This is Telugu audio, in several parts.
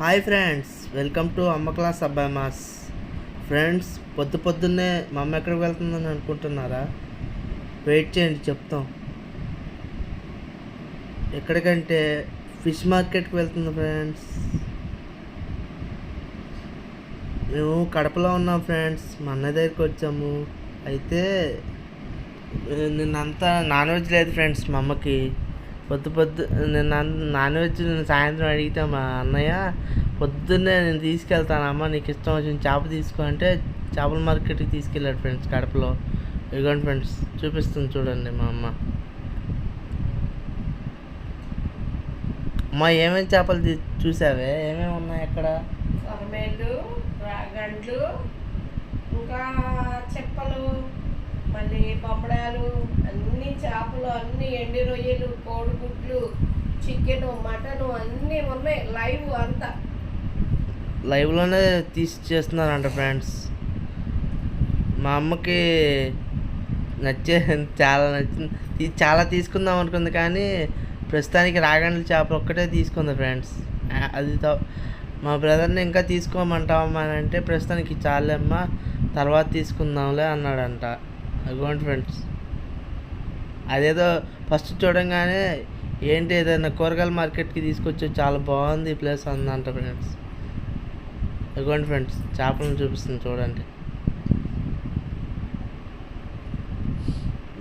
హాయ్ ఫ్రెండ్స్ వెల్కమ్ టు అమ్మ క్లాస్ అబ్బాయి మాస్. ఫ్రెండ్స్ పొద్దు పొద్దున్నే మా అమ్మ ఎక్కడికి వెళ్తుందని అనుకుంటున్నారా? వెయిట్ చేయండి చెప్తాం. ఎక్కడికంటే ఫిష్ మార్కెట్కి వెళ్తుంది ఫ్రెండ్స్. మేము కడపలో ఉన్నాం ఫ్రెండ్స్ మా అన్న దగ్గరికి వచ్చాము. అయితే నిన్నంతా నాన్ వెజ్ లేదు ఫ్రెండ్స్ మా అమ్మకి. పొద్దు పొద్దు నిన్న నాన్ వెజ్ నేను సాయంత్రం అడిగితే మా అన్నయ్య పొద్దున్నే నేను తీసుకెళ్తానమ్మా నీకు ఇష్టం వచ్చిన చేప తీసుకో అంటే చేపల మార్కెట్కి తీసుకెళ్ళాడు ఫ్రెండ్స్ కడపలో. ఇదిగోండి ఫ్రెండ్స్ చూపిస్తుంది చూడండి మా అమ్మ. అమ్మ ఏమేమి చేపలు తీ చూసావే? ఏమేమి ఉన్నాయి అక్కడ? కొరమేళ్ళు ఇంకా చెప్పలు. మళ్ళీ బొమ్మడాలు అన్ని చేపలు అన్ని ఎండి రొయ్యలు కోడిగుడ్లు చికెన్ మటన్ అన్నీ ఉన్నాయి లైవ్ అంతా. లైవ్లోనే తీసి చేస్తున్నారంట ఫ్రెండ్స్. మా అమ్మకి నచ్చే చాలా నచ్చింది చాలా తీసుకుందాం అనుకుంది కానీ ప్రస్తుతానికి రాగండ్ల చేపలు ఒక్కటే తీసుకుంది ఫ్రెండ్స్. అది మా బ్రదర్ని ఇంకా తీసుకోమంటావమ్మా అని అంటే ప్రస్తుతానికి చాలేమ్మా తర్వాత తీసుకుందాంలే అన్నాడంట. అదిగోండి ఫ్రెండ్స్ అదేదో ఫస్ట్ చూడంగానే ఏంటి ఏదైనా కూరగాయల మార్కెట్కి తీసుకొచ్చి చాలా బాగుంది ఈ ప్లేస్ అందంట ఫ్రెండ్స్ ఇదిగోండి ఫ్రెండ్స్ చేపలను చూపిస్తుంది చూడండి.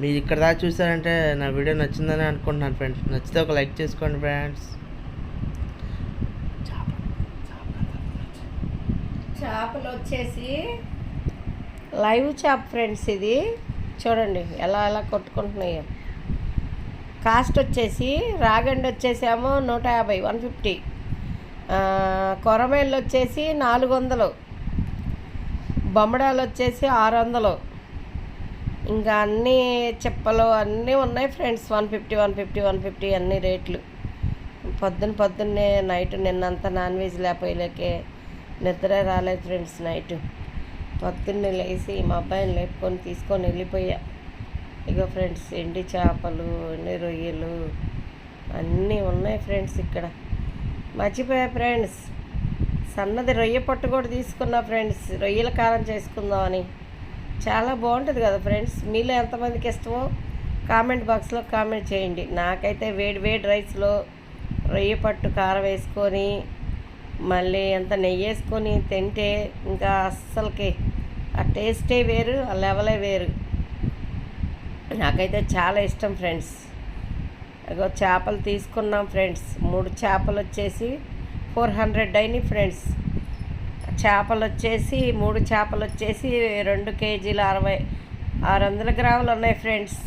మీరు ఇక్కడ దాకా చూసారంటే నా వీడియో నచ్చిందని అనుకుంటున్నాను ఫ్రెండ్స్ నచ్చితే ఒక లైక్ చేసుకోండి ఫ్రెండ్స్ చేపలు వచ్చేసి లైవ్ చేప ఫ్రెండ్స్ ఇది. చూడండి ఎలా ఎలా కొట్టుకుంటున్నాయో. కాస్ట్ వచ్చేసి రాగండి వచ్చేసేమో నూట యాభై వన్ ఫిఫ్టీ. కొరమేళ్ళు వచ్చేసి నాలుగు వందలు. బొమ్మడాలు వచ్చేసి ఆరు వందలు. ఇంకా అన్నీ చెప్పలు అన్నీ ఉన్నాయి friends. One fifty one fifty one fifty అన్ని రేట్లు. పొద్దున్న పొద్దున్నే నైట్ నిన్నంతా నాన్ వెజ్ లేకపోయలేకే నిద్ర రాలేదు ఫ్రెండ్స్ నైట్. పొద్దున్నే లేచి మా అబ్బాయిని లేపుకొని తీసుకొని వెళ్ళిపోయా. ఇగో ఫ్రెండ్స్ ఎండి చేపలు ఎండి రొయ్యలు అన్నీ ఉన్నాయి ఫ్రెండ్స్ ఇక్కడ. మర్చిపోయా ఫ్రెండ్స్. సన్నది రొయ్య పట్టు కూడా తీసుకున్నా ఫ్రెండ్స్. రొయ్యల కారం చేసుకుందామని చాలా బాగుంటుంది కదా ఫ్రెండ్స్. మీలో ఎంతమందికి ఇష్టమో కామెంట్ బాక్స్లో కామెంట్ చేయండి. నాకైతే వేడి వేడి రైస్లో రొయ్య పట్టు కారం వేసుకొని మళ్ళీ ఎంత నెయ్యి వేసుకొని తింటే ఇంకా అస్సలకి ఆ టేస్టే వేరు ఆ లెవలే వేరు. నాకైతే చాలా ఇష్టం ఫ్రెండ్స్. అగో చేపలు తీసుకున్నాం ఫ్రెండ్స్. మూడు చేపలు వచ్చేసి ఫోర్ హండ్రెడ్ అయినాయి ఫ్రెండ్స్. చేపలు వచ్చేసి మూడు చేపలు వచ్చేసి రెండు కేజీలు అరవై ఆరు వందల గ్రాములు ఉన్నాయి ఫ్రెండ్స్.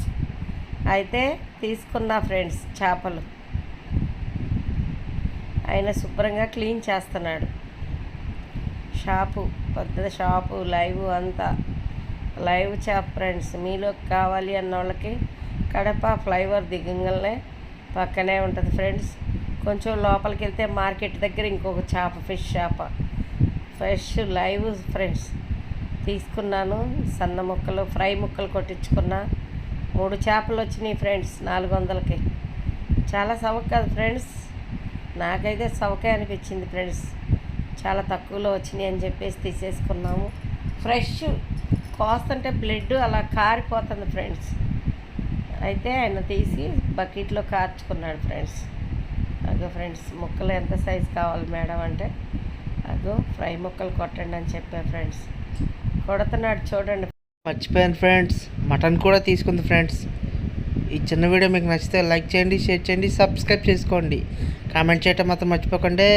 అయితే తీసుకున్నా ఫ్రెండ్స్ చేపలు. ఆయన శుభ్రంగా క్లీన్ చేస్తున్నాడు. షాపు. పెద్ద షాపు లైవ్ అంతా. లైవ్ చేప ఫ్రెండ్స్ మీలో కావాలి అన్న వాళ్ళకి కడప ఫ్లైఓవర్ దిగంగానే పక్కనే ఉంటుంది ఫ్రెండ్స్. కొంచెం లోపలికి వెళ్తే మార్కెట్ దగ్గర ఇంకొక చేప ఫిష్ చేప ఫ్రెష్ లైవ్ ఫ్రెండ్స్ తీసుకున్నాను. సన్న ముక్కలు ఫ్రై ముక్కలు కొట్టించుకున్నా. మూడు చేపలు వచ్చినాయి ఫ్రెండ్స్ నాలుగు వందలకి. చాలా సవక కదా ఫ్రెండ్స్. నాకైతే సవకే అనిపించింది ఫ్రెండ్స్. చాలా తక్కువలో వచ్చినాయి అని చెప్పేసి తీసేసుకున్నాము. ఫ్రెష్ కోస్తుంటే బ్లడ్ అలా కారిపోతుంది ఫ్రెండ్స్ అయితే ఆయన తీసి బకెట్లో కార్చుకున్నాడు ఫ్రెండ్స్ అగో ఫ్రెండ్స్ ముక్కలు ఎంత సైజు కావాలి మేడం అంటే? అగో ఫ్రై ముక్కలు కొట్టండి అని చెప్పాను ఫ్రెండ్స్ కొడుతున్నాడు చూడండి. మర్చిపోయాను ఫ్రెండ్స్ మటన్ కూడా తీసుకుంది ఫ్రెండ్స్ ఈ చిన్న వీడియో మీకు నచ్చితే లైక్ చేయండి షేర్ చేయండి సబ్స్క్రైబ్ చేసుకోండి. కామెంట్ చేయటం మాత్రం మర్చిపోకండి.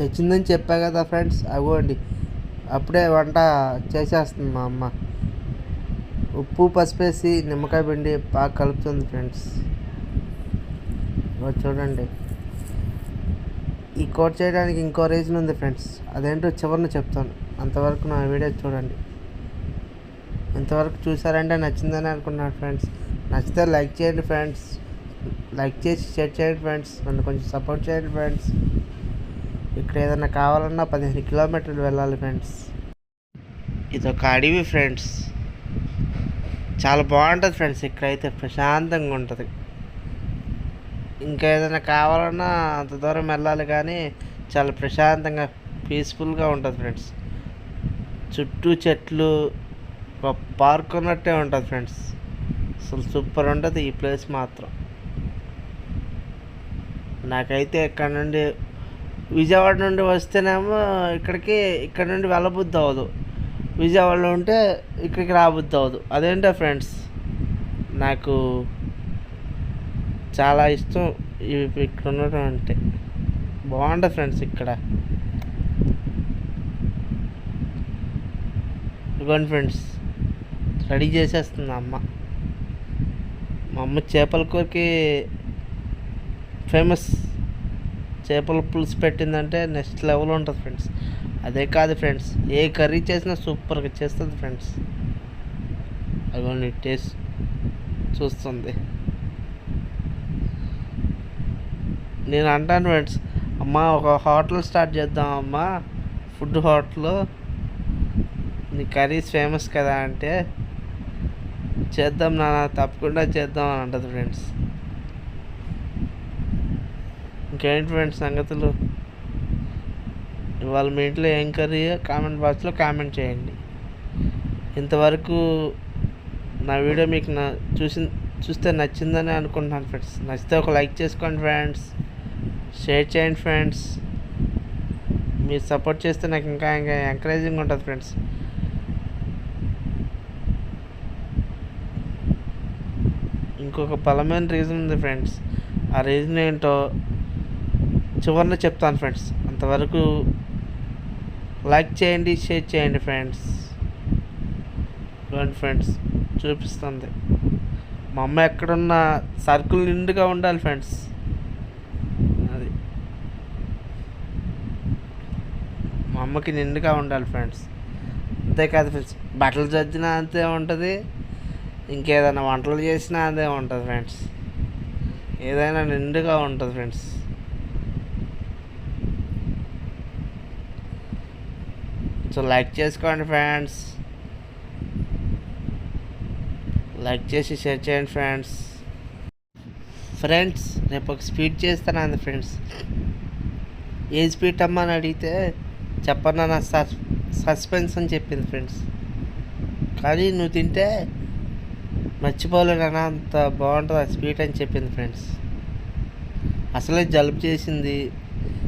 తెచ్చిందని చెప్పా కదా ఫ్రెండ్స్. అవ్వండి అప్పుడే వంట చేసేస్తుంది మా అమ్మ. ఉప్పు పసిపేసి నిమ్మకాయ పిండి బాగా కలుపుతుంది ఫ్రెండ్స్. చూడండి. ఈ కోట్ చేయడానికి ఇంకో రీజన్ ఉంది ఫ్రెండ్స్. అదేంటో చివరిన చెప్తాను. అంతవరకు నా వీడియో చూడండి. ఇంతవరకు చూసారంటే నచ్చిందని అనుకున్నాను ఫ్రెండ్స్. నచ్చితే లైక్ చేయండి ఫ్రెండ్స్. లైక్ చేసి షేర్ చేయండి ఫ్రెండ్స్. నన్ను కొంచెం సపోర్ట్ చేయండి ఫ్రెండ్స్. ఇక్కడ ఏదైనా కావాలన్నా పదిహేను కిలోమీటర్లు వెళ్ళాలి ఫ్రెండ్స్. ఇదొక అడవి ఫ్రెండ్స్. చాలా బాగుంటుంది ఫ్రెండ్స్ ఇక్కడైతే ప్రశాంతంగా ఉంటుంది. ఇంకా ఏదైనా కావాలన్నా అంత దూరం వెళ్ళాలి కానీ చాలా ప్రశాంతంగా పీస్ఫుల్గా ఉంటుంది ఫ్రెండ్స్. చుట్టూ చెట్లు ఒక పార్క్ ఉన్నట్టే ఉంటుంది ఫ్రెండ్స్. అసలు సూపర్ ఉంటుంది ఈ ప్లేస్ మాత్రం. నాకైతే ఇక్కడ నుండి విజయవాడ నుండి వస్తేనేమో ఇక్కడికి ఇక్కడ నుండి వెళ్ళబుద్ధి అవ్వదు. విజయవాడలో ఉంటే ఇక్కడికి రాబుద్ధి అవ్వదు. అదేంటో ఫ్రెండ్స్ నాకు చాలా ఇష్టం ఇవి ఇక్కడ ఉండడం అంటే. బాగుంటుంది ఫ్రెండ్స్ ఇక్కడ. ఇదిగోండి ఫ్రెండ్స్ రెడీ చేసేస్తుంది అమ్మ. మా అమ్మ చేపల కూరకి ఫేమస్ చేపల పులుసు పెట్టిందంటే నెక్స్ట్ లెవెల్ ఉంటుంది ఫ్రెండ్స్ అదే కాదు ఫ్రెండ్స్ ఏ కర్రీ చేసినా సూపర్గా చేస్తుంది ఫ్రెండ్స్ అదిగోండి టేస్ట్ చూస్తుంది. నేను అంటాను ఫ్రెండ్స్ అమ్మ ఒక హోటల్ స్టార్ట్ చేద్దాం అమ్మ. ఫుడ్ హోటల్ నీ కర్రీస్ ఫేమస్ కదా అంటే చేద్దాం నాన్న తప్పకుండా చేద్దాం అని అంటది ఫ్రెండ్స్ ఇంకేంటి ఫ్రెండ్స్ సంగతులు? ఇవాళ మీ ఇంట్లో ఏం కర్రీ? కామెంట్ బాక్స్లో కామెంట్ చేయండి. ఇంతవరకు నా వీడియో మీకు నా చూసి చూస్తే నచ్చిందని అనుకుంటున్నాను ఫ్రెండ్స్ నచ్చితే ఒక లైక్ చేసుకోండి ఫ్రెండ్స్ షేర్ చేయండి ఫ్రెండ్స్ మీరు సపోర్ట్ చేస్తే నాకు ఇంకా ఇంకా ఎంకరేజింగ్ ఉంటుంది ఫ్రెండ్స్ ఇంకొక బలమైన రీజన్ ఉంది ఫ్రెండ్స్ ఆ రీజన్ ఏంటో చివరిలో చెప్తాను ఫ్రెండ్స్. అంతవరకు లైక్ చేయండి షేర్ చేయండి ఫ్రెండ్స్. రండి ఫ్రెండ్స్ చూపిస్తుంది. మా అమ్మ ఎక్కడున్న సర్కిల్ నిండుగా ఉండాలి ఫ్రెండ్స్. అది. మా అమ్మకి నిండుగా ఉండాలి ఫ్రెండ్స్. అంతేకాదు ఫ్రెండ్స్ బట్టలు చచ్చినా అంతే ఉంటుంది. ఇంకేదైనా వంటలు చేసినా అదే ఉంటుంది ఫ్రెండ్స్. ఏదైనా నిండుగా ఉంటుంది ఫ్రెండ్స్. సో లైక్ చేసుకోండి ఫ్రెండ్స్. లైక్ చేసి షేర్ చేయండి ఫ్రెండ్స్. ఫ్రెండ్స్ రేపు ఒక స్పీడ్ చేస్తాను అంది ఫ్రెండ్స్. ఏ స్పీడ్ అమ్మా అని అడిగితే చెప్పన్నా నా సస్ సస్పెన్స్ అని చెప్పింది ఫ్రెండ్స్. కానీ నువ్వు తింటే మర్చిపోలేనా అంత బాగుంటుంది ఆ స్వీట్ అని చెప్పింది ఫ్రెండ్స్. అసలే జలుబు చేసింది.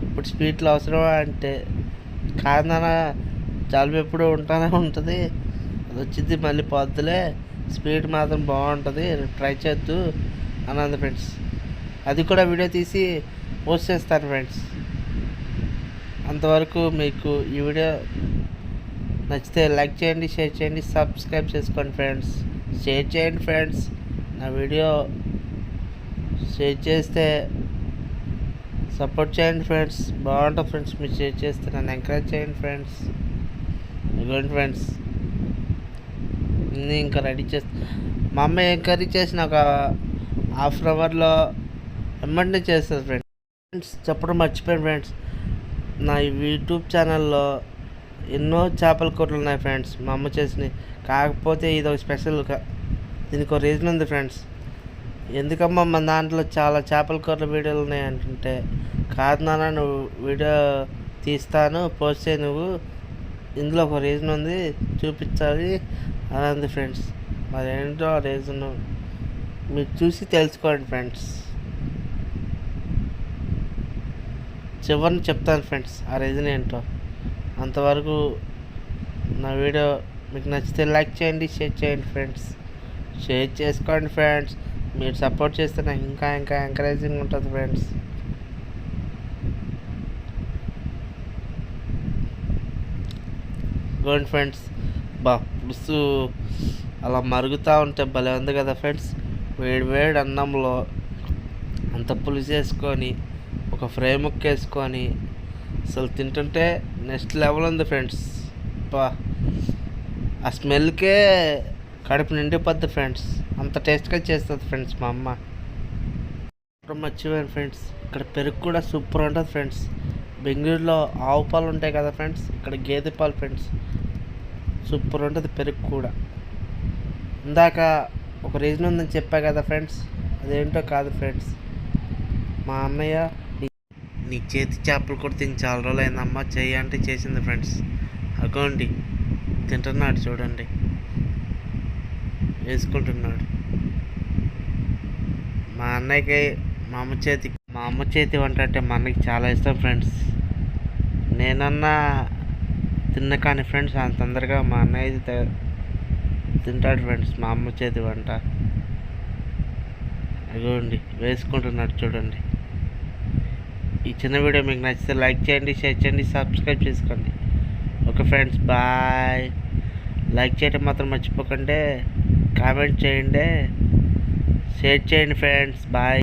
ఇప్పుడు స్వీట్లు అవసరమా అంటే కాదన్నా జాలిపి ఎప్పుడు ఉంటానే ఉంటుంది. అది వచ్చింది మళ్ళీ పొద్దులే. స్పీడ్ మాత్రం బాగుంటుంది. ట్రై చేద్దు. అన్నది ఫ్రెండ్స్. అది కూడా వీడియో తీసి పోస్ట్ చేస్తాను ఫ్రెండ్స్. అంతవరకు మీకు ఈ వీడియో నచ్చితే లైక్ చేయండి షేర్ చేయండి సబ్స్క్రైబ్ చేసుకోండి ఫ్రెండ్స్. షేర్ చేయండి ఫ్రెండ్స్. నా వీడియో షేర్ చేస్తే సపోర్ట్ చేయండి ఫ్రెండ్స్. బాగుంటుంది ఫ్రెండ్స్ మీరు షేర్ చేస్తే నన్ను ఎంకరేజ్ చేయండి ఫ్రెండ్స్. ఇదిగోండి ఫ్రెండ్స్ ఇంకా రెడీ చేస్తా మా అమ్మ ఏం కర్రీ చేసిన ఒక హాఫ్ అన్ అవర్లో వెంబడినే చేస్తుంది ఫ్రెండ్స్ చెప్పడం మర్చిపోయాను ఫ్రెండ్స్ నా యూట్యూబ్ ఛానల్లో ఎన్నో చేపల కూరలు ఉన్నాయి ఫ్రెండ్స్ మా అమ్మ చేసినవి. కాకపోతే ఇది ఒక స్పెషల్ దీనికి ఒక రీజన్ ఉంది ఫ్రెండ్స్ ఎందుకమ్మా మన దాంట్లో చాలా చేపల కూరల వీడియోలు ఉన్నాయి అంటుంటే కాదు నాన్న నువ్వు వీడియో తీస్తాను పోస్ట్ చేయి నువ్వు. ఇందులో ఒక రీజన్ ఉంది చూపించాలి. అని అంది ఫ్రెండ్స్ మరి ఏంటో ఆ రీజన్ మీరు చూసి తెలుసుకోండి ఫ్రెండ్స్ చివరిని చెప్తాను ఫ్రెండ్స్ ఆ రీజన్ ఏంటో. అంతవరకు నా వీడియో మీకు నచ్చితే లైక్ చేయండి షేర్ చేయండి ఫ్రెండ్స్ షేర్ చేసుకోండి ఫ్రెండ్స్ మీరు సపోర్ట్ చేస్తే నాకు ఇంకా ఇంకా ఎంకరేజింగ్ ఉంటుంది ఫ్రెండ్స్ గోండి ఫ్రెండ్స్. బా పులుసు అలా మరుగుతూ ఉంటే భలే ఉంది కదా ఫ్రెండ్స్. వేడి వేడి అన్నంలో అంత పులుసు వేసుకొని ఒక ఫ్రై ముక్క వేసుకొని అసలు తింటుంటే నెక్స్ట్ లెవెల్ ఉంది ఫ్రెండ్స్. బా ఆ స్మెల్కే కడుపు నిండిపోద్ది ఫ్రెండ్స్. అంత టేస్ట్గా చేస్తుంది ఫ్రెండ్స్ మా అమ్మ. మర్చిపోయాను ఫ్రెండ్స్. ఇక్కడ పెరుగు కూడా సూపర్ ఉంటుంది ఫ్రెండ్స్. బెంగళూరులో ఆవు పాలు ఉంటాయి కదా ఫ్రెండ్స్ ఇక్కడ గేదె పాలు ఫ్రెండ్స్. సూపర్ ఉంటుంది పెరుగు కూడా. ఇందాక ఒక రీజన్ ఉందని చెప్పా కదా ఫ్రెండ్స్ అదేంటో కాదు ఫ్రెండ్స్. మా అన్నయ్య నీ- చేతి చేపలు కూడా తిని చాలా రోజులు అయిందమ్మా చెయ్యి అంటే చేసింది ఫ్రెండ్స్. అగోండి తింటున్నాడు చూడండి. వేసుకుంటున్నాడు. మా అన్నయ్యకి మా అమ్మ చేతి మా అమ్మ చేతి వంట అంటే మా అన్నకి చాలా ఇష్టం ఫ్రెండ్స్. నేనన్నా తిన్న కానీ ఫ్రెండ్స్ అంత తొందరగా మా అన్నయ్య తింటాడు ఫ్రెండ్స్ మా అమ్మ చేతి వంట. అగోండి వేసుకుంటున్నాడు చూడండి. ఈ చిన్న వీడియో మీకు నచ్చితే లైక్ చేయండి షేర్ చేయండి సబ్స్క్రైబ్ చేసుకోండి. Okay friends bye. లైక్ చేయడం మాత్రం మర్చిపోకండి. కామెంట్ చేయండి. షేర్ చేయండి ఫ్రెండ్స్ బాయ్.